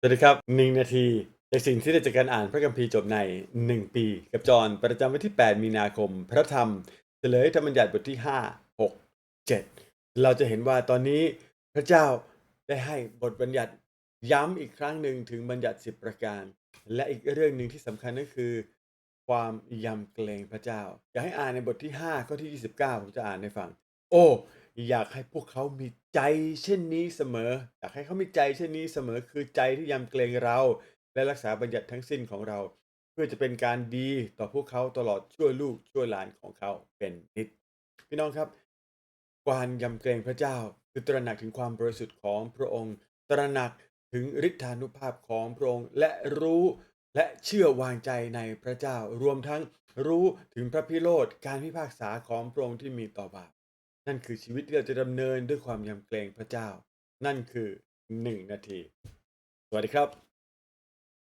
สวัสดีครับหนึ่งนาทีจากสิ่งที่ได้จากการอ่านพระคัมภีร์จบใน 1 ปี กับจอนประจำวันที่ 8 มีนาคม พระธรรมเฉลยธรรมบัญญัติบทที่ 5 6 7 เราจะเห็นว่าตอนนี้พระเจ้าได้ให้บทบัญญัติย้ำอีกครั้งหนึ่งถึงบัญญัติ 10 ประการ และอีกเรื่องหนึ่งที่สำคัญก็คือ ความยำเกรงพระเจ้า อยากให้อ่านในบทที่5ข้อที่ 29 ผมจะอ่านให้ฟัง โอ้ อยากให้พวกเขามี ใจเช่นนี้เสมอ อยากให้เขามีใจเช่นนี้เสมอ คือใจที่ยำเกรงเรา และรักษาบัญญัติทั้งสิ้นของเรา เพื่อจะเป็นการดีต่อพวกเขาตลอดชั่วลูกชั่วหลานของเขาเป็นนิด พี่น้องครับการยำเกรงพระเจ้า คือตระหนักถึงความบริสุทธิ์ของพระองค์ ตระหนักถึงฤทธานุภาพของพระองค์ และรู้และเชื่อวางใจในพระเจ้า รวมทั้งรู้ถึงพระพิโรธการพิพากษาของพระองค์ที่มีต่อบาป นั่นคือชีวิตที่เราจะดำเนินด้วยความยำเกรงพระเจ้า นั่นคือหนึ่งนาที สวัสดีครับ